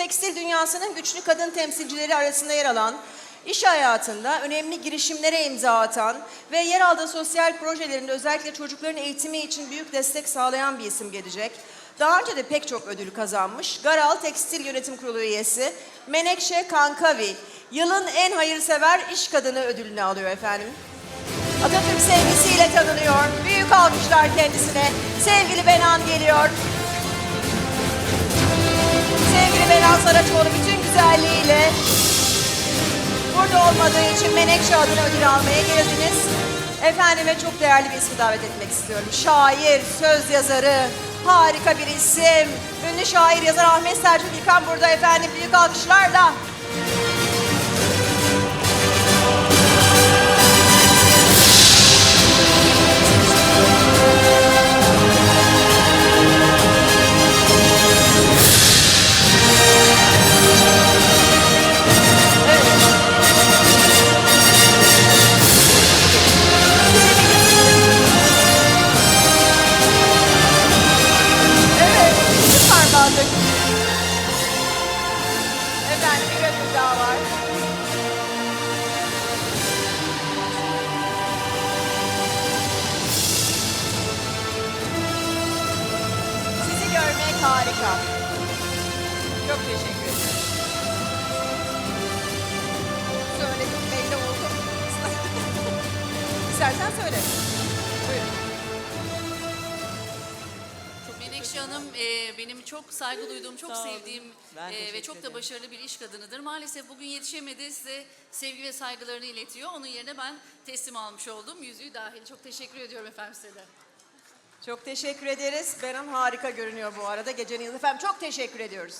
tekstil dünyasının güçlü kadın temsilcileri arasında yer alan, iş hayatında önemli girişimlere imza atan ve yer aldığı sosyal projelerinde özellikle çocukların eğitimi için büyük destek sağlayan bir isim gelecek. Daha önce de pek çok ödül kazanmış. Garal Tekstil Yönetim Kurulu üyesi Menekşe Kankavi, yılın en hayırsever iş kadını ödülünü alıyor efendim. Atatürk sevgisiyle tanınıyor. Büyük alkışlar kendisine. Sevgili Benan geliyor. Benan Saraçoğlu bütün güzelliğiyle burada olmadığı için Menekşe adına ödül almaya geldiniz. Efendim ve çok değerli bir ismi davet etmek istiyorum. Şair, söz yazarı, harika bir isim. Ünlü şair yazar Ahmet Selçuk İlkan burada efendim. Büyük alkışlarla. Sizi görmek harika. Çok teşekkür ederim. Söyledim belli oldu. İstersen söyle. Hanım e, benim çok saygı duyduğum, çok Sağ olun. sevdiğim Ben e, ve teşekkür çok da ederim. başarılı bir iş kadınıdır. Maalesef bugün yetişemedi. Size sevgi ve saygılarını iletiyor. Onun yerine ben teslim almış oldum. Yüzüğü dahil. Çok teşekkür ediyorum efendim size de. Çok teşekkür ederiz. Benan harika görünüyor bu arada. Gecenin yıldızı. Efendim çok teşekkür ediyoruz.